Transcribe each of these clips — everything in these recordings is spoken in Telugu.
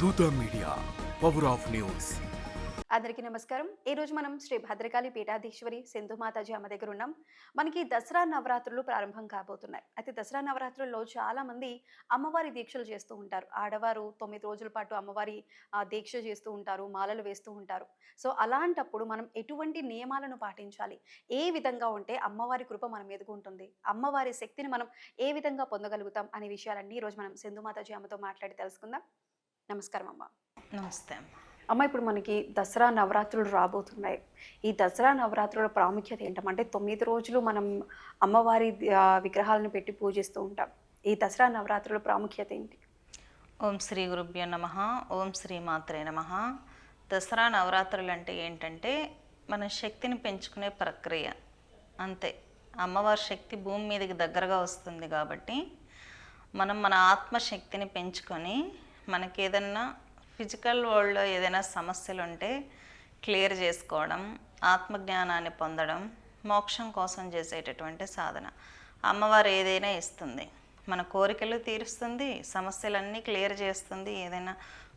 దూత మీడియా పవర్ ఆఫ్ న్యూస్ అందరికీ నమస్కారం. ఈ రోజు మనం శ్రీ భద్రకాళి పీఠాధీశ్వరి సింధుమాతాజీ అమ్మ దగ్గర ఉన్నాం. మనకి దసరా నవరాత్రులు ప్రారంభం కాబోతున్నాయి. అయితే దసరా నవరాత్రుల్లో చాలా మంది అమ్మవారి దీక్షలు చేస్తూ ఉంటారు. ఆడవారు తొమ్మిది రోజుల పాటు అమ్మవారి దీక్ష చేస్తూ ఉంటారు మాలలు వేస్తూ ఉంటారు. సో అలాంటప్పుడు మనం ఎటువంటి నియమాలను పాటించాలి? ఏ విధంగా ఉంటే అమ్మవారి కృప మనం ఎదుగుంటుంది అమ్మవారి శక్తిని మనం ఏ విధంగా పొందగలుగుతాం? అనే విషయాలన్నీ ఈరోజు రోజు మనం సింధుమాతాజీ అమ్మతో మాట్లాడి తెలుసుకుందాం. నమస్కారం అమ్మ. నమస్తే అమ్మ. అమ్మ ఇప్పుడు మనకి దసరా నవరాత్రులు రాబోతున్నాయి. ఈ దసరా నవరాత్రుల ప్రాముఖ్యత ఏంటమ్మా అంటే తొమ్మిది రోజులు మనం అమ్మవారి విగ్రహాలను పెట్టి పూజిస్తూ ఉంటాం. ఈ దసరా నవరాత్రుల ప్రాముఖ్యత ఏంటి? ఓం శ్రీ గురుభ్యో నమ ఓం శ్రీ మాత్రే నమ. దసరా నవరాత్రులు అంటే ఏంటంటే మన శక్తిని పెంచుకునే ప్రక్రియ. అంతే. అమ్మవారి శక్తి భూమి మీదకి దగ్గరగా వస్తుంది కాబట్టి మనం మన ఆత్మశక్తిని పెంచుకొని మనకి ఏదన్నా ఫిజికల్ వరల్డ్లో ఏదైనా సమస్యలు ఉంటే క్లియర్ చేసుకోవడం ఆత్మజ్ఞానాన్ని పొందడం మోక్షం కోసం చేసేటటువంటి సాధన. అమ్మవారు ఏదైనా ఇస్తుంది. మన కోరికలు తీరుస్తుంది సమస్యలన్నీ క్లియర్ చేస్తుంది ఏదైనా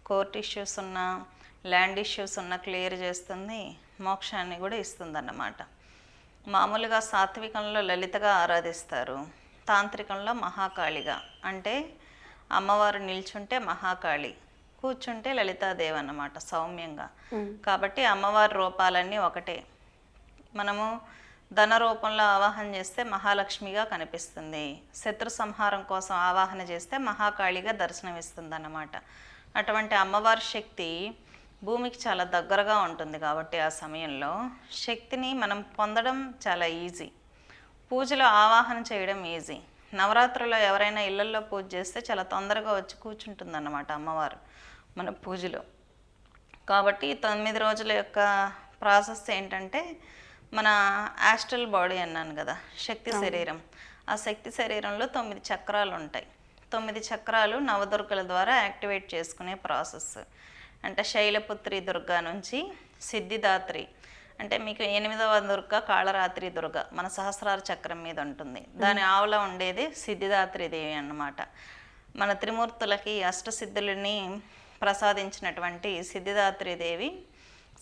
కోర్ట్ ఇష్యూస్ ఉన్నా ల్యాండ్ ఇష్యూస్ ఉన్నా క్లియర్ చేస్తుంది మోక్షాన్ని కూడా ఇస్తుంది అన్నమాట మామూలుగా సాత్వికంలో లలితగా ఆరాధిస్తారు తాంత్రికంలో మహాకాళిగా. అంటే అమ్మవారు నిల్చుంటే మహాకాళి కూర్చుంటే లలితాదేవి అన్నమాట సౌమ్యంగా. కాబట్టి అమ్మవారి రూపాలన్నీ ఒకటే. మనము ధన రూపంలో ఆవాహన చేస్తే మహాలక్ష్మిగా కనిపిస్తుంది. శత్రు సంహారం కోసం ఆవాహన చేస్తే మహాకాళిగా దర్శనమిస్తుంది అన్నమాట అటువంటి అమ్మవారి శక్తి భూమికి చాలా దగ్గరగా ఉంటుంది కాబట్టి ఆ సమయంలో శక్తిని మనం పొందడం చాలా ఈజీ. పూజలో ఆవాహన చేయడం ఈజీ. నవరాత్రుల్లో ఎవరైనా ఇళ్ళల్లో పూజ చేస్తే చాలా తొందరగా వచ్చి కూర్చుంటుందన్నమాట అమ్మవారు మన పూజలో. కాబట్టి తొమ్మిది రోజుల యొక్క ప్రాసెస్ ఏంటంటే మన యాస్ట్రల్ బాడీ అన్నాను కదా శక్తి శరీరం. ఆ శక్తి శరీరంలో తొమ్మిది చక్రాలు ఉంటాయి. తొమ్మిది చక్రాలు నవదుర్గల ద్వారా యాక్టివేట్ చేసుకునే ప్రాసెస్. అంటే శైలపుత్రి దుర్గా నుంచి సిద్ధిదాత్రి అంటే మీకు ఎనిమిదవ దుర్గ కాళరాత్రి దుర్గ మన సహస్రార చక్రం మీద ఉంటుంది. దాని ఆవుల ఉండేది సిద్ధిదాత్రి దేవి అన్నమాట. మన త్రిమూర్తులకి అష్టసిద్ధులని ప్రసాదించినటువంటి సిద్ధిదాత్రి దేవి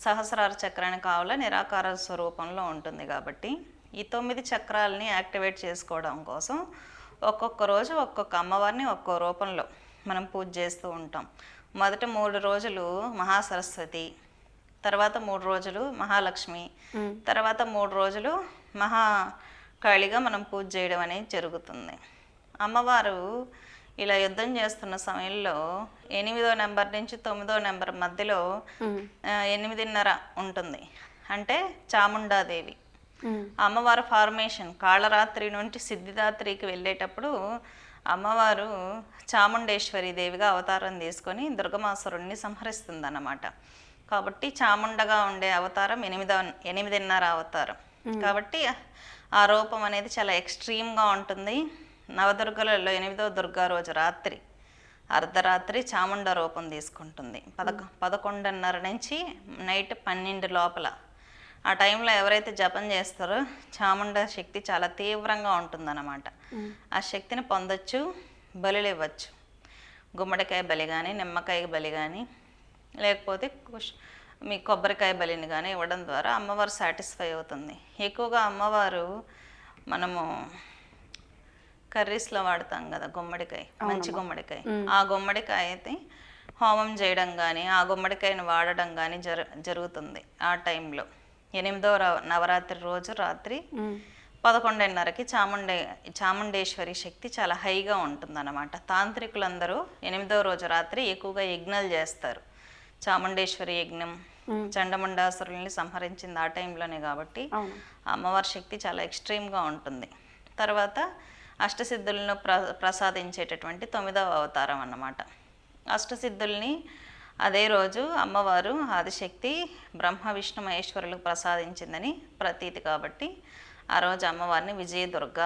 సహస్రార చక్రానికి ఆవుల నిరాకార స్వరూపంలో ఉంటుంది కాబట్టి ఈ తొమ్మిది చక్రాలని యాక్టివేట్ చేసుకోవడం కోసం ఒక్కొక్క రోజు ఒక్కొక్క అమ్మవారిని ఒక్కో రూపంలో మనం పూజ చేస్తూ ఉంటాం. మొదట మూడు రోజులు మహాసరస్వతి తర్వాత మూడు రోజులు మహాలక్ష్మి. తర్వాత మూడు రోజులు మహాకాళిగా మనం పూజ చేయడం అనేది జరుగుతుంది. అమ్మవారు ఇలా యుద్ధం చేస్తున్న సమయంలో ఎనిమిదో నెంబర్ నుంచి తొమ్మిదో నెంబర్ మధ్యలో ఎనిమిదిన్నర ఉంటుంది. అంటే చాముండాదేవి. అమ్మవారు ఫార్మేషన్ కాళరాత్రి నుండి సిద్ధిదాత్రికి వెళ్ళేటప్పుడు అమ్మవారు చాముండేశ్వరి దేవిగా అవతారం తీసుకొని దుర్గమాసురుణ్ణి సంహరిస్తుందన్నమాట. కాబట్టి చాముండగా ఉండే అవతారం ఎనిమిదో ఎనిమిదిన్నర అవతారం. కాబట్టి ఆ రూపం అనేది చాలా ఎక్స్ట్రీమ్గా ఉంటుంది. నవదుర్గలలో ఎనిమిదో దుర్గా రోజు రాత్రి అర్ధరాత్రి చాముండ రూపం తీసుకుంటుంది. పదకొ పదకొండున్నర నుంచి నైట్ పన్నెండు లోపల. ఆ టైంలో ఎవరైతే జపం చేస్తారో చాముండ శక్తి చాలా తీవ్రంగా ఉంటుందన్నమాట. ఆ శక్తిని పొందొచ్చు బలులు ఇవ్వచ్చు గుమ్మడికాయ బలి కానీ నిమ్మకాయ బలి కానీ లేకపోతే మీ కొబ్బరికాయ బలిని కానీ ఇవ్వడం ద్వారా అమ్మవారు సాటిస్ఫై అవుతుంది. ఎక్కువగా అమ్మవారు మనము కర్రీస్లో వాడతాం కదా గుమ్మడికాయ మంచి గుమ్మడికాయ. ఆ గుమ్మడికాయ అయితే హోమం చేయడం కానీ ఆ గుమ్మడికాయని వాడడం కానీ జరు జరుగుతుంది ఆ టైంలో. ఎనిమిదో నవరాత్రి రోజు రాత్రి పదకొండున్నరకి చాముండే చాముండేశ్వరి శక్తి చాలా హైగా ఉంటుందన్నమాట. తాంత్రికులందరూ ఎనిమిదో రోజు రాత్రి ఎక్కువగా యజ్ఞాలు చేస్తారు. చాముండేశ్వరి యజ్ఞం చండముండాసురుల్ని సంహరించింది ఆ టైంలోనే కాబట్టి అమ్మవారి శక్తి చాలా ఎక్స్ట్రీమ్గా ఉంటుంది. తర్వాత అష్టసిద్ధులను ప్ర ప్రసాదించేటటువంటి తొమ్మిదవ అవతారం అన్నమాట. అష్టసిద్ధుల్ని అదే రోజు అమ్మవారు ఆదిశక్తి బ్రహ్మ విష్ణు మహేశ్వరులకు ప్రసాదించిందని ప్రతీతి కాబట్టి ఆ రోజు అమ్మవారిని విజయదుర్గ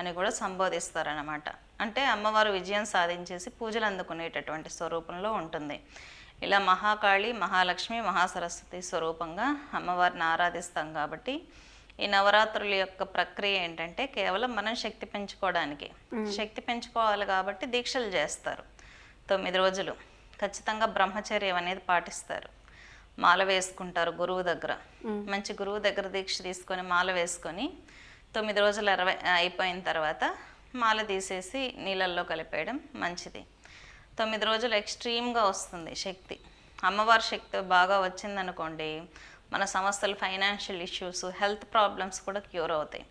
అని కూడా సంబోధిస్తారనమాట అంటే అమ్మవారు విజయం సాధించేసి పూజలు అందుకునేటటువంటి స్వరూపంలో ఉంటుంది. ఇలా మహాకాళి మహాలక్ష్మి మహాసరస్వతి స్వరూపంగా అమ్మవారిని ఆరాధిస్తాం కాబట్టి ఈ నవరాత్రుల యొక్క ప్రక్రియ ఏంటంటే కేవలం మనం శక్తి పెంచుకోవడానికి. శక్తి పెంచుకోవాలి కాబట్టి దీక్షలు చేస్తారు. తొమ్మిది రోజులు ఖచ్చితంగా బ్రహ్మచర్యం అనేది పాటిస్తారు. మాల వేసుకుంటారు గురువు దగ్గర. మంచి గురువు దగ్గర దీక్ష తీసుకొని మాల వేసుకొని తొమ్మిది రోజులు అరవై అయిపోయిన తర్వాత మాల తీసేసి నీళ్ళల్లో కలిపేయడం మంచిది. తొమ్మిది రోజులు ఎక్స్ట్రీమ్గా వస్తుంది శక్తి. అమ్మవారి శక్తి బాగా వచ్చిందనుకోండి మన సమస్యలు ఫైనాన్షియల్ ఇష్యూస్ హెల్త్ ప్రాబ్లమ్స్ కూడా క్యూర్ అవుతాయి.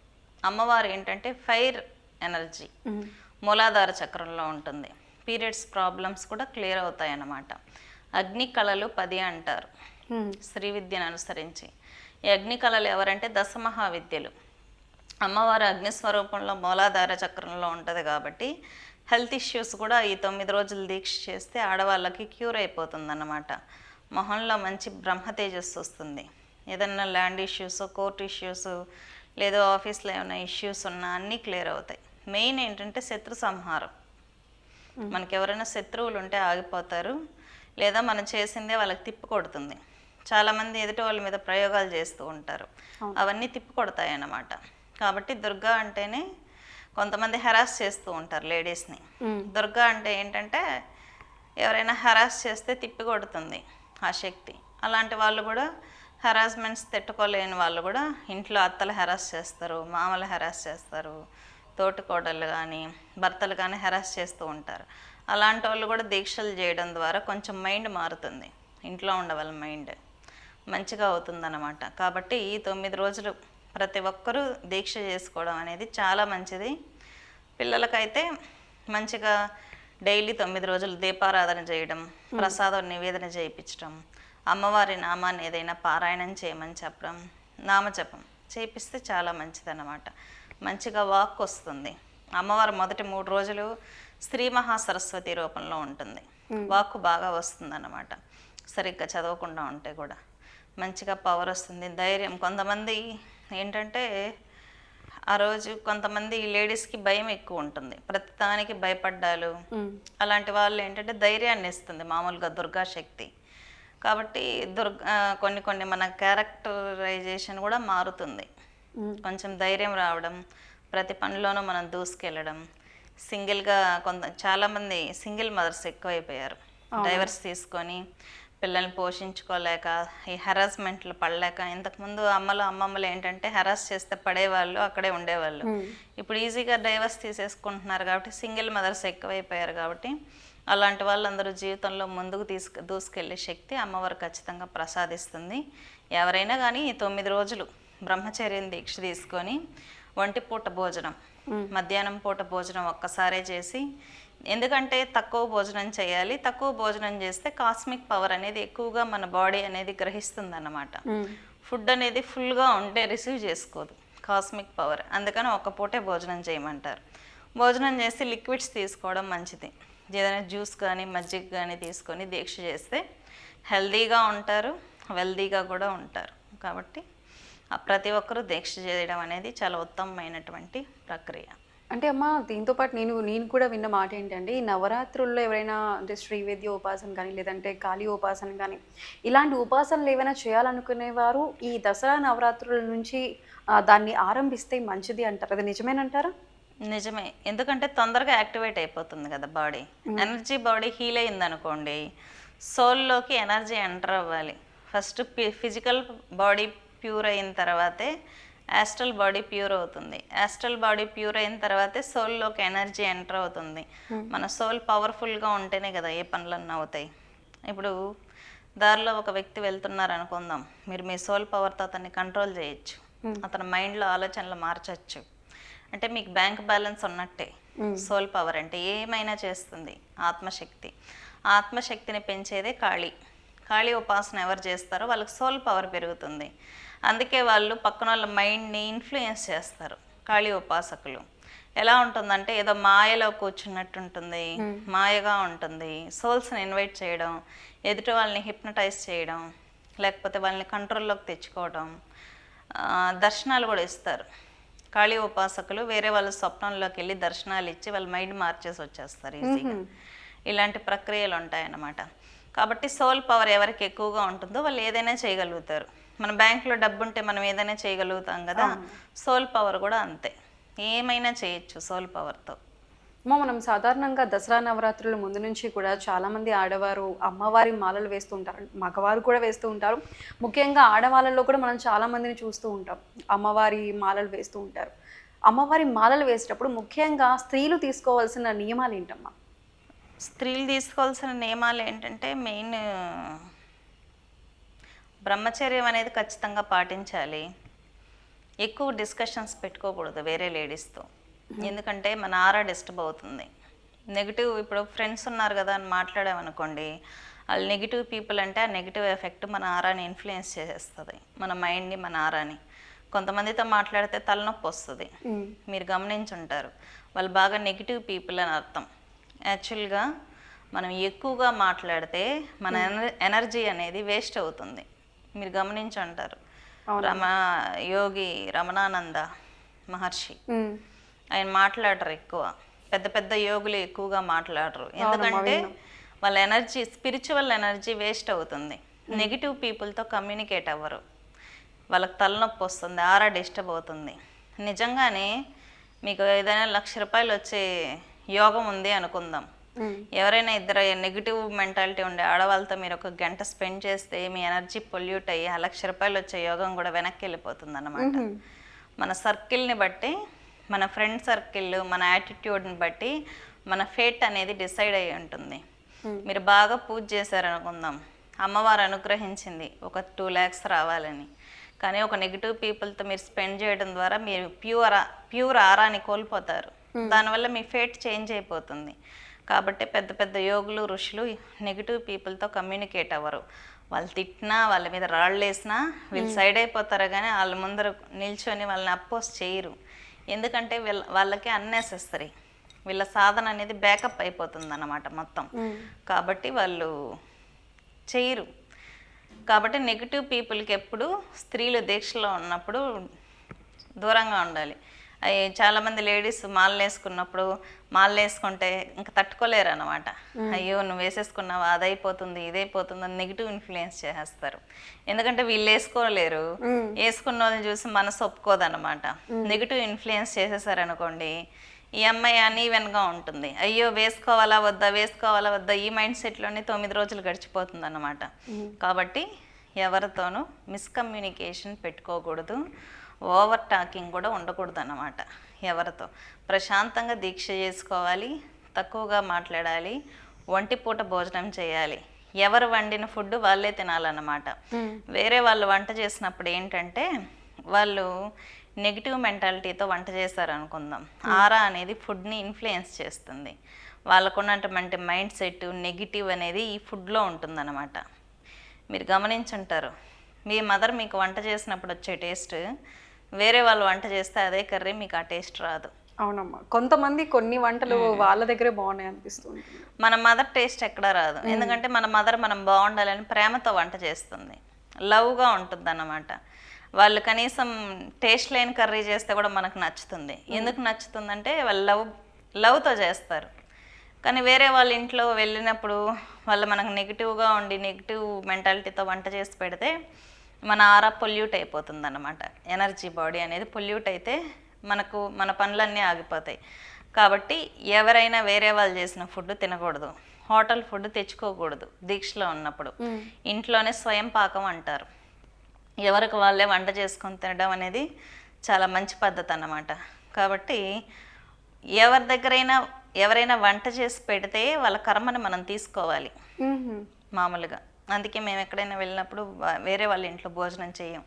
అమ్మవారు ఏంటంటే ఫైర్ ఎనర్జీ మూలాధార చక్రంలో ఉంటుంది. పీరియడ్స్ ప్రాబ్లమ్స్ కూడా క్లియర్ అవుతాయి అన్నమాట అగ్ని కళలు పది అంటారు. స్త్రీ విద్యను అనుసరించి. ఈ అగ్ని కళలు ఎవరంటే దశమహావిద్యలు అమ్మవారు అగ్ని స్వరూపంలో మూలాధార చక్రంలో ఉంటుంది కాబట్టి హెల్త్ ఇష్యూస్ కూడా ఈ తొమ్మిది రోజులు దీక్ష చేస్తే ఆడవాళ్ళకి క్యూర్ అయిపోతుంది అన్నమాట మొహంలో మంచి బ్రహ్మ తేజస్సు వస్తుంది. ఏదన్నా ల్యాండ్ ఇష్యూస్ కోర్ట్ ఇష్యూస్ లేదో ఆఫీస్లో ఏమైనా ఇష్యూస్ ఉన్నా అన్నీ క్లియర్ అవుతాయి. మెయిన్ ఏంటంటే శత్రు సంహారం. మనకి ఎవరైనా శత్రువులు ఉంటే ఆగిపోతారు. లేదా మనం చేసిందే వాళ్ళకి తిప్పి కొడుతుంది. చాలామంది ఎదుటి వాళ్ళ మీద ప్రయోగాలు చేస్తూ ఉంటారు. అవన్నీ తిప్పి కొడతాయి అన్నమాట కాబట్టి దుర్గా అంటేనే కొంతమంది హెరాస్ చేస్తూ ఉంటారు లేడీస్ని. దుర్గా అంటే ఏంటంటే ఎవరైనా హెరాస్ చేస్తే తిప్పి కొడుతుంది ఆ శక్తి. అలాంటి వాళ్ళు కూడా హెరాస్మెంట్స్ తట్టుకోలేని వాళ్ళు కూడా ఇంట్లో అత్తలు హెరాస్ చేస్తారు మామలు హెరాస్ చేస్తారు తోటికోడళ్ళు కానీ భర్తలు కానీ హెరాస్ చేస్తూ ఉంటారు. అలాంటి వాళ్ళు కూడా దీక్షలు చేయడం ద్వారా కొంచెం మైండ్ మారుతుంది. ఇంట్లో ఉండవాళ్ళ మైండ్ మంచిగా అవుతుందన్నమాట. కాబట్టి ఈ తొమ్మిది రోజులు ప్రతి ఒక్కరూ దీక్ష చేసుకోవడం అనేది చాలా మంచిది. పిల్లలకైతే మంచిగా డైలీ తొమ్మిది రోజులు దీపారాధన చేయడం ప్రసాదం నివేదన చేయించడం అమ్మవారి నామాన్ని ఏదైనా పారాయణం చేయమని చెప్పడం నామజపం చేపిస్తే చాలా మంచిదన్నమాట. మంచిగా వాక్ వస్తుంది. అమ్మవారు మొదటి మూడు రోజులు స్త్రీ మహాసరస్వతి రూపంలో ఉంటుంది. వాక్కు బాగా వస్తుందన్నమాట. సరిగ్గా చదవకుండా ఉంటే కూడా మంచిగా పవర్ వస్తుంది ధైర్యం. కొంతమంది ఏంటంటే ఆ రోజు కొంతమంది లేడీస్కి భయం ఎక్కువ ఉంటుంది. ప్రతిదానికి భయపడ్డాలు. అలాంటి వాళ్ళు ఏంటంటే ధైర్యాన్ని ఇస్తుంది మామూలుగా దుర్గా శక్తి కాబట్టి దుర్గా కొన్ని కొన్ని మన క్యారెక్టరైజేషన్ కూడా మారుతుంది. కొంచెం ధైర్యం రావడం ప్రతి పనిలోనూ మనం దూసుకెళ్ళడం. సింగిల్గా కొంత చాలామంది సింగిల్ మదర్స్ ఎక్కువైపోయారు. డైవర్స్ తీసుకొని పిల్లల్ని పోషించుకోలేక ఈ హెరాస్మెంట్లు పడలేక ఇంతకుముందు అమ్మలు అమ్మమ్మలు ఏంటంటే హెరాస్ చేస్తే పడేవాళ్ళు అక్కడే ఉండేవాళ్ళు. ఇప్పుడు ఈజీగా డైవర్స్ తీసేసుకుంటున్నారు కాబట్టి సింగిల్ మదర్స్ ఎక్కువైపోయారు కాబట్టి అలాంటి వాళ్ళందరూ జీవితంలో ముందుకు తీసుకు దూసుకెళ్ళే శక్తి అమ్మవారు ఖచ్చితంగా ప్రసాదిస్తుంది. ఎవరైనా కానీ తొమ్మిది రోజులు బ్రహ్మచర్యం దీక్ష తీసుకొని ఒంటి పూట భోజనం. మధ్యాహ్నం పూట భోజనం ఒక్కసారే చేసి ఎందుకంటే తక్కువ భోజనం చేయాలి. తక్కువ భోజనం చేస్తే కాస్మిక్ పవర్ అనేది ఎక్కువగా మన బాడీ అనేది గ్రహిస్తుంది అన్నమాట ఫుడ్ అనేది ఫుల్గా ఉంటే రిసీవ్ చేసుకోదు. Cosmic power. అందుకని ఒక పూటే భోజనం చేయమంటారు. భోజనం చేసి లిక్విడ్స్ తీసుకోవడం మంచిది. ఏదైనా జ్యూస్ కానీ మజ్జిగ కానీ తీసుకొని దీక్ష చేస్తే హెల్తీగా ఉంటారు వెల్దీగా కూడా ఉంటారు. కాబట్టి ప్రతి ఒక్కరూ దీక్ష చేయడం అనేది చాలా ఉత్తమమైనటువంటి ప్రక్రియ. అంటే అమ్మ దీంతో పాటు నేను నేను కూడా విన్న మాట ఏంటంటే ఈ నవరాత్రుల్లో ఎవరైనా అంటే శ్రీవేద్య ఉపాసన కానీ లేదంటే కాళీ ఉపాసన కానీ ఇలాంటి ఉపాసనలు ఏమైనా చేయాలనుకునేవారు? ఈ దసరా నవరాత్రుల నుంచి దాన్ని ఆరంభిస్తే మంచిది అంటారు. అది నిజమేనంటారా? నిజమే. ఎందుకంటే తొందరగా యాక్టివేట్ అయిపోతుంది కదా బాడీ. ఎనర్జీ బాడీ హీల్ అయింది అనుకోండి సోల్లోకి ఎనర్జీ ఎంటర్ అవ్వాలి. ఫస్ట్ ఫిజికల్ బాడీ ప్యూర్ అయిన తర్వాతే యాస్ట్రల్ బాడీ ప్యూర్ అవుతుంది. యాస్ట్రల్ బాడీ ప్యూర్ అయిన తర్వాతే సోల్లోకి ఎనర్జీ ఎంటర్ అవుతుంది. మన సోల్ పవర్ఫుల్గా ఉంటేనే కదా ఏ పనులన్నా అవుతాయి. ఇప్పుడు దారిలో ఒక వ్యక్తి వెళ్తున్నారు అనుకుందాం మీరు మీ సోల్ పవర్తో అతన్ని కంట్రోల్ చేయొచ్చు. అతని మైండ్లో ఆలోచనలు మార్చచ్చు. అంటే మీకు బ్యాంక్ బ్యాలెన్స్ ఉన్నట్టే. సోల్ పవర్ అంటే ఏమైనా చేస్తుంది. ఆత్మశక్తి. ఆత్మశక్తిని పెంచేదే కాళీ కాళీ ఉపాసన ఎవరు చేస్తారో వాళ్ళకి సోల్ పవర్ పెరుగుతుంది. అందుకే వాళ్ళు పక్కన వాళ్ళ మైండ్ని ఇన్ఫ్లుయెన్స్ చేస్తారు కాళీ ఉపాసకులు. ఎలా ఉంటుందంటే ఏదో మాయలో కూర్చున్నట్టు ఉంటుంది మాయగా ఉంటుంది. సోల్స్ని ఇన్వైట్ చేయడం ఎదుటి వాళ్ళని హిప్నటైజ్ చేయడం లేకపోతే వాళ్ళని కంట్రోల్లోకి తెచ్చుకోవడం దర్శనాలు కూడా ఇస్తారు. కాళీ ఉపాసకులు వేరే వాళ్ళ స్వప్నంలోకి వెళ్ళి దర్శనాలు ఇచ్చి వాళ్ళ మైండ్ మార్చేసి వచ్చేస్తారు ఈజీగా. ఇలాంటి ప్రక్రియలు ఉంటాయన్నమాట. కాబట్టి సోల్ పవర్ ఎవరికి ఎక్కువగా ఉంటుందో వాళ్ళు ఏదైనా చేయగలుగుతారు. మన బ్యాంకులో డబ్బు ఉంటే మనం ఏదైనా చేయగలుగుతాం కదా సోల్ పవర్ కూడా అంతే. ఏమైనా చేయొచ్చు సోల్ పవర్తో. అమ్మ మనం సాధారణంగా దసరా నవరాత్రుల ముందు నుంచి కూడా చాలామంది ఆడవారు అమ్మవారి మాలలు వేస్తూ ఉంటారు మగవారు కూడా వేస్తూ ఉంటారు. ముఖ్యంగా ఆడవాళ్ళలో కూడా మనం చాలా మందిని చూస్తూ ఉంటాం. అమ్మవారి మాలలు వేస్తూ ఉంటారు. అమ్మవారి మాలలు వేసేటప్పుడు ముఖ్యంగా స్త్రీలు తీసుకోవాల్సిన నియమాలు ఏంటమ్మా? స్త్రీలు తీసుకోవాల్సిన నియమాలు ఏంటంటే మెయిన్ బ్రహ్మచర్యం అనేది ఖచ్చితంగా పాటించాలి. ఎక్కువ డిస్కషన్స్ పెట్టుకోకూడదు వేరే లేడీస్తో. ఎందుకంటే మన ఆరా డిస్టర్బ్ అవుతుంది. నెగిటివ్ ఇప్పుడు ఫ్రెండ్స్ ఉన్నారు కదా అని మాట్లాడామనుకోండి వాళ్ళు నెగిటివ్ పీపుల్ అంటే ఆ నెగిటివ్ ఎఫెక్ట్ మన ఆరాని ఇన్ఫ్లుయెన్స్ చేసేస్తుంది. మన మైండ్ని మన ఆరాని. కొంతమందితో మాట్లాడితే తలనొప్పి వస్తుంది. మీరు గమనించుంటారు. వాళ్ళు బాగా నెగిటివ్ పీపుల్ అని అర్థం. యాక్చువల్గా మనం ఎక్కువగా మాట్లాడితే మన ఎన- ఎనర్జీ అనేది వేస్ట్ అవుతుంది. మీరు గమనించుంటారు. రమ యోగి రమణానంద మహర్షి ఆయన మాట్లాడరు ఎక్కువ. పెద్ద పెద్ద యోగులు ఎక్కువగా మాట్లాడరు. ఎందుకంటే వాళ్ళ ఎనర్జీ స్పిరిచువల్ ఎనర్జీ వేస్ట్ అవుతుంది. నెగిటివ్ పీపుల్తో కమ్యూనికేట్ అవ్వరు. వాళ్ళకి తలనొప్పి వస్తుంది ఆరా డిస్టర్బ్ అవుతుంది. నిజంగానే మీకు ఏదైనా లక్ష రూపాయలు వచ్చే యోగం ఉంది అనుకుందాం. ఎవరైనా ఇద్దరు నెగిటివ్ మెంటాలిటీ ఉండే ఆడవాళ్ళతో మీరు ఒక గంట స్పెండ్ చేస్తే మీ ఎనర్జీ పొల్యూట్ అయ్యి ఆ లక్ష రూపాయలు వచ్చే యోగం కూడా వెనక్కి వెళ్ళిపోతుంది అన్నమాట మన సర్కిల్ని బట్టి మన ఫ్రెండ్ సర్కిల్ మన యాటిట్యూడ్ని బట్టి మన ఫేట్ అనేది డిసైడ్ అయి ఉంటుంది. మీరు బాగా పూజ చేశారనుకుందాం. అమ్మవారు అనుగ్రహించింది ఒక టూ ల్యాక్స్ రావాలని. కానీ ఒక నెగిటివ్ పీపుల్తో మీరు స్పెండ్ చేయడం ద్వారా మీరు ప్యూర్ ప్యూర్ ఆరాని కోల్పోతారు. దానివల్ల మీ ఫేట్ చేంజ్ అయిపోతుంది. కాబట్టి పెద్ద పెద్ద యోగులు ఋషులు నెగిటివ్ పీపుల్తో కమ్యూనికేట్ అవ్వరు. వాళ్ళు తిట్టినా వాళ్ళ మీద రాళ్ళు వేసినా వీళ్ళు సైడ్ అయిపోతారు కానీ వాళ్ళ ముందర నిల్చొని వాళ్ళని అపోజ్ చేయరు. ఎందుకంటే వీళ్ళ వాళ్ళకి అన్నెసెసరీ. వీళ్ళ సాధన అనేది బ్యాకప్ అయిపోతుంది అన్నమాట మొత్తం కాబట్టి వాళ్ళు చేయరు. కాబట్టి నెగిటివ్ పీపుల్కి ఎప్పుడు స్త్రీలు దీక్షలో ఉన్నప్పుడు దూరంగా ఉండాలి. అవి చాలామంది లేడీస్ మాలలు వేసుకున్నప్పుడు మాలలు వేసుకుంటే ఇంకా తట్టుకోలేరు అనమాట అయ్యో నువ్వు వేసేసుకున్నావు అదైపోతుంది ఇదైపోతుంది అని నెగిటివ్ ఇన్ఫ్లుయెన్స్ చేసేస్తారు. ఎందుకంటే వీళ్ళు వేసుకోలేరు. వేసుకున్న వాళ్ళని చూసి మనసు ఒప్పుకోదన్నమాట. నెగిటివ్ ఇన్ఫ్లుయెన్స్ చేసేసారనుకోండి ఈ అమ్మాయి అనీవెన్గా ఉంటుంది. అయ్యో వేసుకోవాలా వద్దా వేసుకోవాలా వద్దా ఈ మైండ్ సెట్లోనే తొమ్మిది రోజులు గడిచిపోతుంది అన్నమాట కాబట్టి ఎవరితోనూ మిస్కమ్యూనికేషన్ పెట్టుకోకూడదు. ఓవర్ టాకింగ్ కూడా ఉండకూడదు అన్నమాట ఎవరితో. ప్రశాంతంగా దీక్ష చేసుకోవాలి తక్కువగా మాట్లాడాలి ఒంటి పూట భోజనం చేయాలి. ఎవరు వండిన ఫుడ్ వాళ్ళే తినాలన్నమాట. వేరే వాళ్ళు వంట చేసినప్పుడు ఏంటంటే వాళ్ళు నెగిటివ్ మెంటాలిటీతో వంట చేశారు అనుకుందాం ఆరా అనేది ఫుడ్ని ఇన్ఫ్లుయెన్స్ చేస్తుంది. వాళ్ళకున్నటువంటి మైండ్ సెట్ నెగిటివ్ అనేది ఈ ఫుడ్లో ఉంటుందన్నమాట. మీరు గమనించుంటారు. మీ మదర్ మీకు వంట చేసినప్పుడు వచ్చే టేస్ట్ వేరే వాళ్ళు వంట చేస్తే అదే కర్రీ మీకు ఆ టేస్ట్ రాదు. అవునమ్మా. కొంతమంది కొన్ని వంటలు వాళ్ళ దగ్గరే బాగున్నాయి అనిపిస్తుంది. మన మదర్ టేస్ట్ ఎక్కడా రాదు. ఎందుకంటే మన మదర్ మనం బాగుండాలని ప్రేమతో వంట చేస్తుంది. లవ్గా ఉంటుంది అన్నమాట వాళ్ళు కనీసం టేస్ట్ లేని కర్రీ చేస్తే కూడా మనకు నచ్చుతుంది. ఎందుకు నచ్చుతుందంటే వాళ్ళు లవ్ లవ్తో చేస్తారు. కానీ వేరే వాళ్ళ ఇంట్లో వెళ్ళినప్పుడు వాళ్ళు మనకు నెగిటివ్గా ఉండి నెగిటివ్ మెంటాలిటీతో వంట చేసి పెడితే మన ఆరా పొల్యూట్ అయిపోతుంది అన్నమాట ఎనర్జీ బాడీ అనేది పొల్యూట్ అయితే మనకు మన పనులన్నీ ఆగిపోతాయి. కాబట్టి ఎవరైనా వేరే వాళ్ళు చేసిన ఫుడ్ తినకూడదు. హోటల్ ఫుడ్ తెచ్చుకోకూడదు దీక్షలో ఉన్నప్పుడు. ఇంట్లోనే స్వయం పాకం అంటారు. ఎవరికి వాళ్ళే వంట చేసుకొని తినడం అనేది చాలా మంచి పద్ధతి అన్నమాట కాబట్టి ఎవరి దగ్గరైనా ఎవరైనా వంట చేసి పెడితే వాళ్ళ కర్మని మనం తీసుకోవాలి. మామూలుగా. అందుకే మేము ఎక్కడైనా వెళ్ళినప్పుడు వేరే వాళ్ళ ఇంట్లో భోజనం చేయం.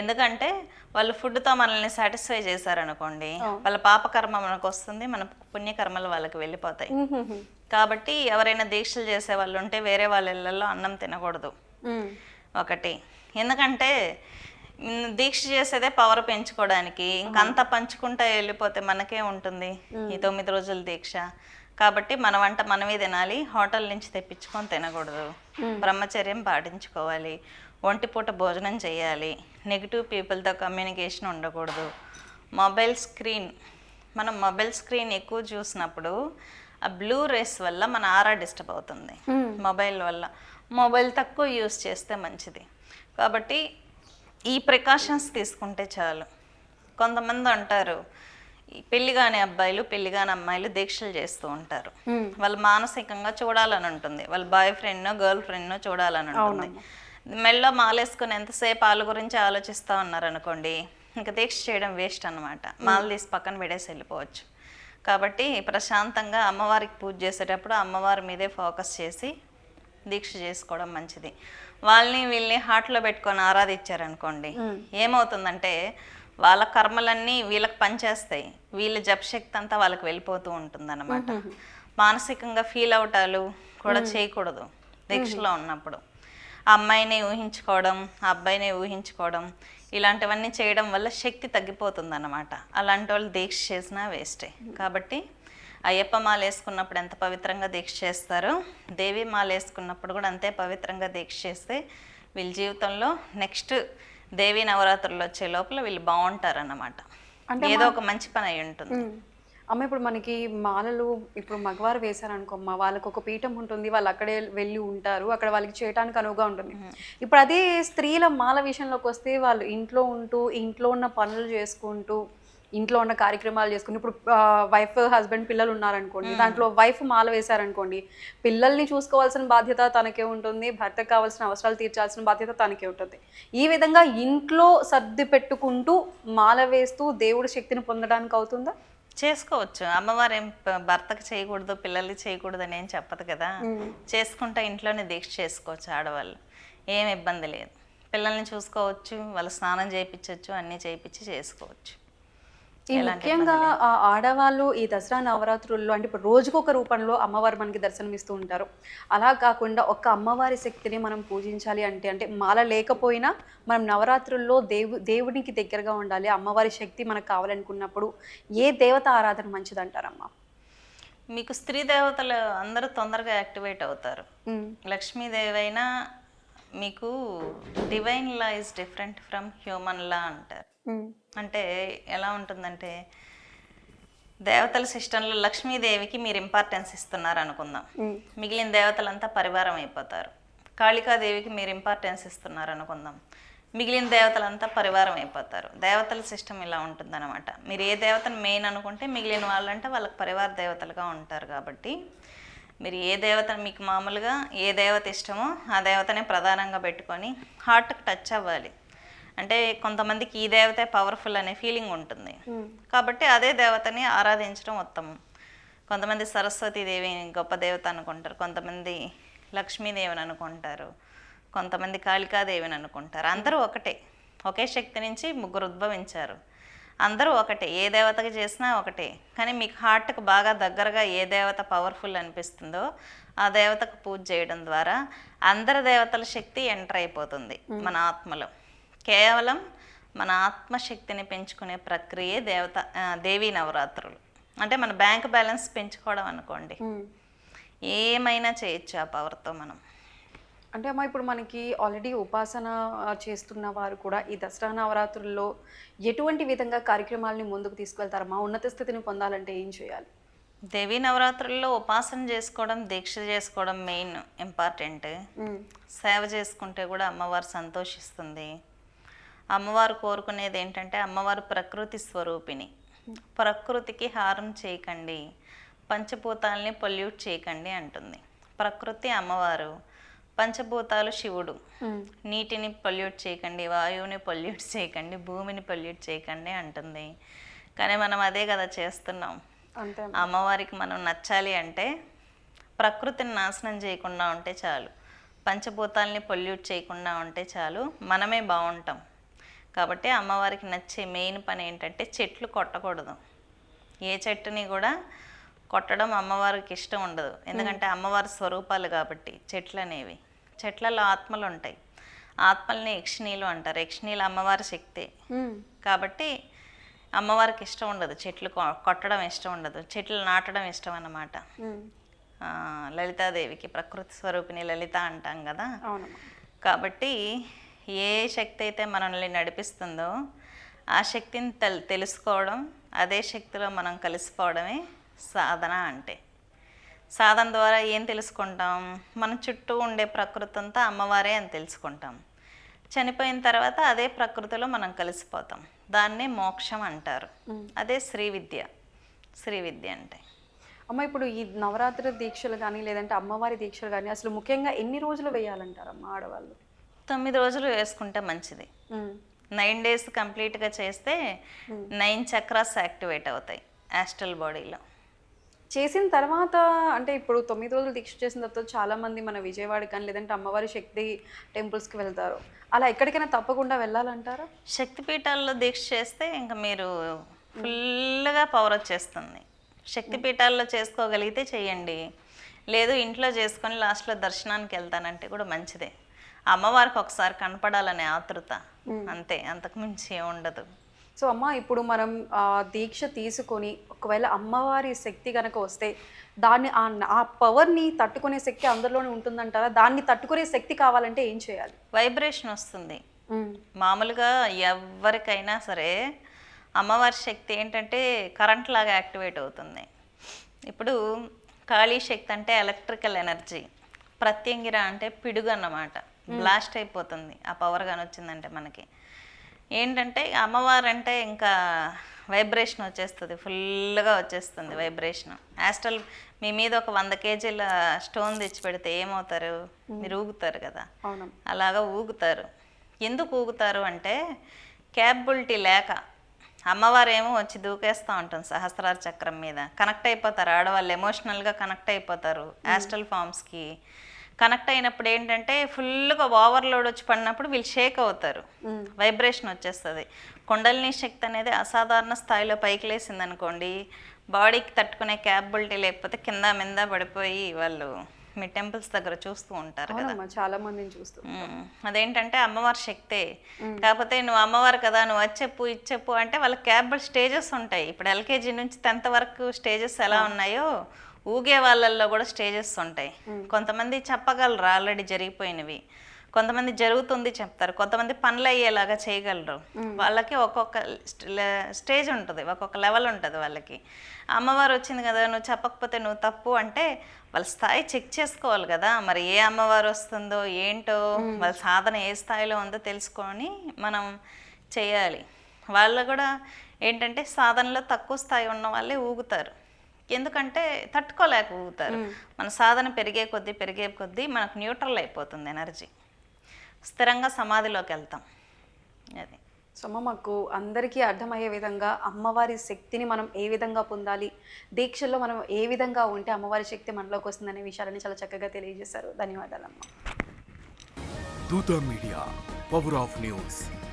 ఎందుకంటే వాళ్ళు ఫుడ్తో మనల్ని సాటిస్ఫై చేశారనుకోండి వాళ్ళ పాపకర్మ మనకు వస్తుంది మన పుణ్యకర్మలు వాళ్ళకి వెళ్ళిపోతాయి. కాబట్టి ఎవరైనా దీక్షలు చేసే వాళ్ళు ఉంటే వేరే వాళ్ళ ఇళ్ళల్లో అన్నం తినకూడదు. ఒకటి. ఎందుకంటే దీక్ష చేసేదే పవర్ పెంచుకోవడానికి. ఇంకంతా పంచుకుంటా వెళ్ళిపోతే మనకే ఉంటుంది. ఈ తొమ్మిది రోజుల దీక్ష. కాబట్టి మన వంట మనమే తినాలి హోటల్ నుంచి తెప్పించుకొని తినకూడదు. బ్రహ్మచర్యం పాటించుకోవాలి. ఒంటిపూట భోజనం చేయాలి. నెగిటివ్ పీపుల్తో కమ్యూనికేషన్ ఉండకూడదు. మొబైల్ స్క్రీన్ మనం మొబైల్ స్క్రీన్ ఎక్కువ చూసినప్పుడు ఆ బ్లూ రేస్ వల్ల మన ఆరా డిస్టర్బ్ అవుతుంది. మొబైల్ వల్ల. మొబైల్ తక్కువ యూస్ చేస్తే మంచిది. కాబట్టి ఈ ప్రికాషన్స్ తీసుకుంటే చాలు. కొంతమంది అంటారు పెళ్ళి కాని అబ్బాయిలు పెళ్ళి కాని అమ్మాయిలు దీక్షలు చేస్తూ ఉంటారు. వాళ్ళు మానసికంగా చూడాలని ఉంటుంది. వాళ్ళ బాయ్ ఫ్రెండ్నో గర్ల్ ఫ్రెండ్నో చూడాలని ఉంటుంది. మెల్లో మాలేసుకుని ఎంతసేపు వాళ్ళ గురించి ఆలోచిస్తూ ఉన్నారు అనుకోండి ఇంకా దీక్ష చేయడం వేస్ట్ అనమాట మాల తీసి పక్కన పెడేసి వెళ్ళిపోవచ్చు. కాబట్టి ప్రశాంతంగా అమ్మవారికి పూజ చేసేటప్పుడు అమ్మవారి మీదే ఫోకస్ చేసి దీక్ష చేసుకోవడం మంచిది. వాళ్ళని వీళ్ళని హార్ట్లో పెట్టుకొని ఆరాధించారనుకోండి ఏమవుతుందంటే వాళ్ళ కర్మలన్నీ వీళ్ళకి పనిచేస్తాయి. వీళ్ళ జపశక్తి అంతా వాళ్ళకి వెళ్ళిపోతూ ఉంటుందన్నమాట. మానసికంగా ఫీల్ అవటాలు కూడా చేయకూడదు దీక్షలో ఉన్నప్పుడు. ఆ అమ్మాయిని ఊహించుకోవడం ఆ అబ్బాయిని ఊహించుకోవడం ఇలాంటివన్నీ చేయడం వల్ల శక్తి తగ్గిపోతుంది అన్నమాట అలాంటి వాళ్ళు దీక్ష చేసినా వేస్టే. కాబట్టి అయ్యప్ప మాల వేసుకున్నప్పుడు ఎంత పవిత్రంగా దీక్ష చేస్తారో దేవి మాల వేసుకున్నప్పుడు కూడా అంతే పవిత్రంగా దీక్ష చేస్తే వీళ్ళ జీవితంలో నెక్స్ట్ దేవి నవరాత్రులు వచ్చే లోపల వీళ్ళు బాగుంటారు అన్నమాట ఏదో ఒక మంచి పని అయి ఉంటుంది. మ్మ్. అమ్మ ఇప్పుడు మనకి మాలలు ఇప్పుడు మగవారు వేశారనుకో అమ్మ వాళ్ళకి ఒక పీఠం ఉంటుంది వాళ్ళు అక్కడే వెళ్ళి ఉంటారు అక్కడ వాళ్ళకి చేయడానికి అనువుగా ఉంటుంది. ఇప్పుడు అదే స్త్రీల మాల విషయంలోకి వస్తే వాళ్ళు ఇంట్లో ఉంటూ ఇంట్లో ఉన్న పనులు చేసుకుంటూ ఇంట్లో ఉన్న కార్యక్రమాలు చేసుకుని. ఇప్పుడు వైఫ్ హస్బెండ్ పిల్లలు ఉన్నారనుకోండి దాంట్లో వైఫ్ మాల వేశారనుకోండి పిల్లల్ని చూసుకోవాల్సిన బాధ్యత తనకే ఉంటుంది భర్తకు కావాల్సిన అవసరాలు తీర్చాల్సిన బాధ్యత తనకే ఉంటుంది. ఈ విధంగా ఇంట్లో సర్ది పెట్టుకుంటూ మాల వేస్తూ దేవుడి శక్తిని పొందడానికి అవుతుందా? చేసుకోవచ్చు. అమ్మవారు ఏం భర్తకు చేయకూడదు పిల్లలకి చేయకూడదు అని ఏం చెప్పదు కదా. చేసుకుంటా ఇంట్లోనే దీక్ష చేసుకోవచ్చు ఆడవాళ్ళు. ఏం ఇబ్బంది లేదు. పిల్లల్ని చూసుకోవచ్చు వాళ్ళు స్నానం చేయించవచ్చు అన్నీ చేయించి చేసుకోవచ్చు. ముఖ్యంగా ఆ ఆడవాళ్ళు ఈ దసరా నవరాత్రుల్లో అంటే ఇప్పుడు రోజుకొక రూపంలో అమ్మవారు మనకి దర్శనమిస్తూ ఉంటారు. అలా కాకుండా ఒక్క అమ్మవారి శక్తిని మనం పూజించాలి అంటే అంటే మాల లేకపోయినా మనం నవరాత్రుల్లో దేవు దేవునికి దగ్గరగా ఉండాలి అమ్మవారి శక్తి మనకు కావాలనుకున్నప్పుడు ఏ దేవత ఆరాధన మంచిదంటారమ్మా? మీకు స్త్రీ దేవతలు అందరూ తొందరగా యాక్టివేట్ అవుతారు. ఉమ్, లక్ష్మీదేవి అయినా మీకు divine law is different from human law అంటారు. అంటే ఎలా ఉంటుందంటే దేవతల సిస్టంలో లక్ష్మీదేవికి మీరు ఇంపార్టెన్స్ ఇస్తున్నారు అనుకుందాం. మిగిలిన దేవతలంతా పరివారం అయిపోతారు. కాళికాదేవికి మీరు ఇంపార్టెన్స్ ఇస్తున్నారు అనుకుందాం. మిగిలిన దేవతలంతా పరివారం అయిపోతారు. దేవతల సిస్టమ్ ఇలా ఉంటుందన్నమాట. మీరు ఏ దేవతను మెయిన్ అనుకుంటే మిగిలిన వాళ్ళంటే వాళ్ళకి పరివార దేవతలుగా ఉంటారు కాబట్టి మీరు ఏ దేవత మీకు మామూలుగా ఏ దేవత ఇష్టమో ఆ దేవతనే ప్రధానంగా పెట్టుకొని హార్ట్కి టచ్ అవ్వాలి. అంటే కొంతమందికి ఈ దేవతే పవర్ఫుల్ అనే ఫీలింగ్ ఉంటుంది. కాబట్టి అదే దేవతని ఆరాధించడం ఉత్తమం. కొంతమంది సరస్వతీదేవి గొప్ప దేవత అనుకుంటారు కొంతమంది లక్ష్మీదేవిని అనుకుంటారు కొంతమంది కాళికాదేవిని అనుకుంటారు. అందరూ ఒకటే. ఒకే శక్తి నుంచి ముగ్గురు ఉద్భవించారు. అందరూ ఒకటే. ఏ దేవతకి చేసినా ఒకటే. కానీ మీకు హార్ట్కి బాగా దగ్గరగా ఏ దేవత పవర్ఫుల్ అనిపిస్తుందో ఆ దేవతకు పూజ చేయడం ద్వారా అందరి దేవతల శక్తి ఎంటర్ అయిపోతుంది మన ఆత్మలో. కేవలం మన ఆత్మశక్తిని పెంచుకునే ప్రక్రియే దేవత దేవీ నవరాత్రులు. అంటే మన బ్యాంక్ బ్యాలెన్స్ పెంచుకోవడం అనుకోండి. ఏమైనా చేయొచ్చు ఆ పవర్తో మనం. అంటే అమ్మ ఇప్పుడు మనకి ఆల్రెడీ ఉపాసన చేస్తున్న వారు కూడా ఈ దసరా నవరాత్రుల్లో ఎటువంటి విధంగా కార్యక్రమాలని ముందుకు తీసుకెళ్తారమ్మా ఉన్నత స్థితిని పొందాలంటే ఏం చేయాలి? దేవీ నవరాత్రుల్లో ఉపాసన చేసుకోవడం దీక్ష చేసుకోవడం మెయిన్ ఇంపార్టెంట్. సేవ చేసుకుంటే కూడా అమ్మవారు సంతోషిస్తుంది. అమ్మవారు కోరుకునేది ఏంటంటే అమ్మవారు ప్రకృతి స్వరూపిణి. ప్రకృతికి హారం చేయకండి. పంచభూతాలని పొల్యూట్ చేయకండి అంటుంది. ప్రకృతి అమ్మవారు పంచభూతాలు శివుడు. నీటిని పొల్యూట్ చేయకండి వాయువుని పొల్యూట్ చేయకండి భూమిని పొల్యూట్ చేయకండి అంటుంది. కానీ మనం అదే కదా చేస్తున్నాం. అమ్మవారికి మనం నచ్చాలి అంటే ప్రకృతిని నాశనం చేయకుండా ఉంటే చాలు. పంచభూతాల్ని పొల్యూట్ చేయకుండా ఉంటే చాలు. మనమే బాగుంటాం. కాబట్టి అమ్మవారికి నచ్చే మెయిన్ పని ఏంటంటే చెట్లు కొట్టకూడదు. ఏ చెట్టుని కూడా కొట్టడం అమ్మవారికి ఇష్టం ఉండదు. ఎందుకంటే అమ్మవారి స్వరూపాలు కాబట్టి చెట్లు అనేవి చెట్లలో ఆత్మలు ఉంటాయి. ఆత్మల్ని యక్షిణీలు అంటారు. యక్షిణీలు అమ్మవారి శక్తే. కాబట్టి అమ్మవారికి ఇష్టం ఉండదు. చెట్లు కొట్టడం ఇష్టం ఉండదు. చెట్లు నాటడం ఇష్టం అన్నమాట. లలితాదేవికి ప్రకృతి స్వరూపిణి లలిత అంటాం కదా. కాబట్టి ఏ శక్తి అయితే మనల్ని నడిపిస్తుందో ఆ శక్తిని తెల్ తెలుసుకోవడం అదే శక్తిలో మనం కలిసిపోవడమే సాధన అంటే. సాధన ద్వారా ఏం తెలుసుకుంటాం? మన చుట్టూ ఉండే ప్రకృతి అంతా అమ్మవారే అని తెలుసుకుంటాం. చనిపోయిన తర్వాత అదే ప్రకృతిలో మనం కలిసిపోతాం. దాన్నే మోక్షం అంటారు. అదే శ్రీ విద్య. శ్రీ విద్య అంటే. అమ్మ ఇప్పుడు ఈ నవరాత్రి దీక్షలు కానీ లేదంటే అమ్మవారి దీక్షలు కానీ అసలు ముఖ్యంగా ఎన్ని రోజులు వేయాలంటారమ్మా ఆడవాళ్ళు? తొమ్మిది రోజులు వేసుకుంటే మంచిది. నైన్ డేస్ కంప్లీట్గా చేస్తే నైన్ చక్రాస్ యాక్టివేట్ అవుతాయి యాస్ట్రల్ బాడీలో. చేసిన తర్వాత అంటే ఇప్పుడు తొమ్మిది రోజులు దీక్ష చేసిన తర్వాత చాలా మంది మన విజయవాడ కానీ లేదంటే అమ్మవారి శక్తి టెంపుల్స్కి వెళ్తారు. అలా ఎక్కడికైనా తప్పకుండా వెళ్ళాలంటారా? శక్తిపీఠాల్లో దీక్ష చేస్తే ఇంకా మీరు ఫుల్గా పవర్ వచ్చేస్తుంది. శక్తిపీఠాల్లో చేసుకోగలిగితే చెయ్యండి లేదు ఇంట్లో చేసుకొని లాస్ట్లో దర్శనానికి వెళ్తానంటే కూడా మంచిదే. అమ్మవారికి ఒకసారి కనపడాలనే ఆతృత. అంతే అంతకు మించి ఉండదు. సో అమ్మ ఇప్పుడు మనం ఆ, దీక్ష తీసుకొని ఒకవేళ అమ్మవారి శక్తి కనుక వస్తే దాన్ని ఆ పవర్ని తట్టుకునే శక్తి అందరిలోనే ఉంటుందంటారా? దాన్ని తట్టుకునే శక్తి కావాలంటే ఏం చేయాలి? వైబ్రేషన్ వస్తుంది. మామూలుగా ఎవరికైనా సరే అమ్మవారి శక్తి ఏంటంటే కరెంట్ లాగా యాక్టివేట్ అవుతుంది. ఇప్పుడు కాళీ శక్తి అంటే ఎలక్ట్రికల్ ఎనర్జీ ప్రత్యంగిర అంటే పిడుగు అన్నమాట. బ్లాస్ట్ అయిపోతుంది. ఆ పవర్ కానీ వచ్చిందంటే మనకి. ఏంటంటే అమ్మవారు అంటే ఇంకా వైబ్రేషన్ వచ్చేస్తుంది. ఫుల్గా వచ్చేస్తుంది వైబ్రేషన్. యాస్ట్రల్ మీ మీద ఒక వంద కేజీల స్టోన్ తెచ్చి పెడితే ఏమవుతారు? మీరు ఊగుతారు కదా. అలాగా ఊగుతారు. ఎందుకు ఊగుతారు అంటే క్యాపబిలిటీ లేక అమ్మవారు ఏమో వచ్చి దూకేస్తూ ఉంటుంది సహస్రార చక్రం మీద. కనెక్ట్ అయిపోతారు ఆడవాళ్ళు. ఎమోషనల్గా కనెక్ట్ అయిపోతారు యాస్ట్రల్ ఫామ్స్కి కనెక్ట్ అయినప్పుడు ఏంటంటే ఫుల్గా ఓవర్లోడ్ వచ్చి పడినప్పుడు వీళ్ళు షేక్ అవుతారు. వైబ్రేషన్ వచ్చేస్తుంది. కుండలిని శక్తి అనేది అసాధారణ స్థాయిలో పైకి లేసింది అనుకోండి బాడీకి తట్టుకునే క్యాపబిలిటీ లేకపోతే కింద మింద పడిపోయి వాళ్ళు మీ టెంపుల్స్ దగ్గర చూస్తూ ఉంటారు కదా. చాలా మందిని చూస్తూ అదేంటంటే అమ్మవారి శక్తే. కాకపోతే నువ్వు అమ్మవారు కదా నువ్వు అది చెప్పు ఇది చెప్పు అంటే వాళ్ళ క్యాబుల్ స్టేజెస్ ఉంటాయి. ఇప్పుడు ఎల్కేజీ నుంచి టెన్త్ వరకు స్టేజెస్ ఎలా ఉన్నాయో ఊగే వాళ్ళల్లో కూడా స్టేజెస్ ఉంటాయి. కొంతమంది చెప్పగలరు ఆల్రెడీ జరిగిపోయినవి. కొంతమంది జరుగుతుంది చెప్తారు. కొంతమంది పనులు అయ్యేలాగా చేయగలరు. వాళ్ళకి ఒక్కొక్క స్టేజ్ ఉంటుంది. ఒక్కొక్క లెవెల్ ఉంటుంది వాళ్ళకి. అమ్మవారు వచ్చింది కదా నువ్వు చెప్పకపోతే నువ్వు తప్పు అంటే వాళ్ళ స్థాయి చెక్ చేసుకోవాలి కదా. మరి ఏ అమ్మవారు వస్తుందో ఏంటో వాళ్ళ సాధన ఏ స్థాయిలో ఉందో తెలుసుకొని మనం చేయాలి. వాళ్ళు కూడా ఏంటంటే సాధనలో తక్కువ స్థాయి ఉన్న వాళ్ళే ఊగుతారు. ఎందుకంటే తట్టుకోలేక ఊగుతారు మన సాధన పెరిగే కొద్దీ పెరిగే కొద్దీ మనకు న్యూట్రల్ అయిపోతుంది ఎనర్జీ. స్థిరంగా సమాధిలోకి వెళ్తాం. అది. సో అమ్మ మాకు అందరికీ అర్థమయ్యే విధంగా అమ్మవారి శక్తిని మనం ఏ విధంగా పొందాలి దీక్షల్లో మనం ఏ విధంగా ఉంటే అమ్మవారి శక్తి మనలోకి వస్తుందనే విషయాలని చాలా చక్కగా తెలియజేశారు. ధన్యవాదాలమ్మ. దూత మీడియా పవర్ ఆఫ్ న్యూస్.